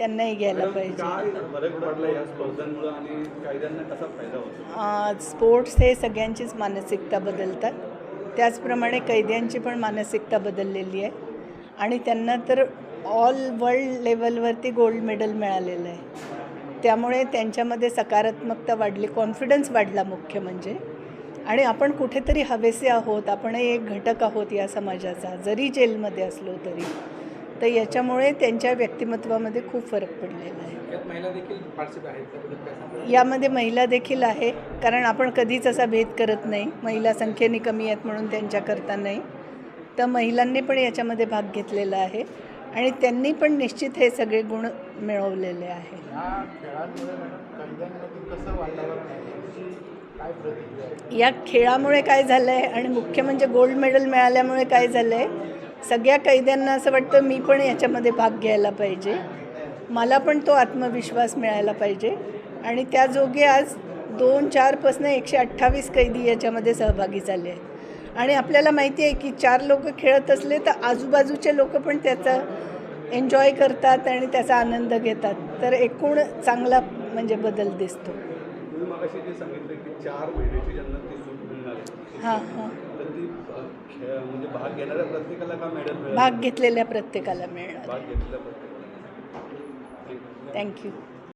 त्यांनाही घ्यायला पाहिजे. स्पोर्ट्स हे सगळ्यांचीच मानसिकता बदलतात. त्याचप्रमाणे कैद्यांची पण मानसिकता बदललेली आहे. आणि त्यांना तर ऑल वर्ल्ड लेवलवरती गोल्ड मेडल मिळालेलं आहे. त्यामुळे त्यांच्यामध्ये सकारात्मकता वाढली कॉन्फिडन्स वाढला मुख्य म्हणजे. आणि आपण कुठेतरी हवेसे आहोत आपणही एक घटक आहोत या समाजाचा. जरी जेलमध्ये असलो तरी. तर याच्यामुळे त्यांच्या व्यक्तिमत्वामध्ये खूप फरक पडलेला आहे? यामध्ये महिला देखील आहे कारण आपण कधीच असा भेद करत नाही. महिला संख्येने कमी आहेत म्हणून त्यांच्याकरता नाही. तर महिलांनी पण याच्यामध्ये भाग घेतलेला आहे आणि त्यांनी पण निश्चित हे सगळे गुण मिळवलेले आहे. या खेळामुळे काय झालं आहे? आणि मुख्य म्हणजे गोल्ड मेडल मिळाल्यामुळे काय झालं आहे सगळ्या कैद्यांना असं वाटतं मी पण याच्यामध्ये भाग घ्यायला पाहिजे. मला पण तो आत्मविश्वास मिळायला पाहिजे. आणि त्याजोगे आज दोन चारपासनं एकशे अठ्ठावीस कैदी याच्यामध्ये सहभागी झाले आहेत. आणि आपल्याला माहिती आहे की चार लोक खेळत असले तर आजूबाजूचे लोक पण त्याचा एन्जॉय करतात आणि त्याचा आनंद घेतात. तर एकूण चांगला म्हणजे बदल दिसतो. हां हां. भाग घेणाऱ्या प्रत्येकाला का मेडल मिळेल भाग घेतलेल्या प्रत्येकाला मिळणार. थँक्यू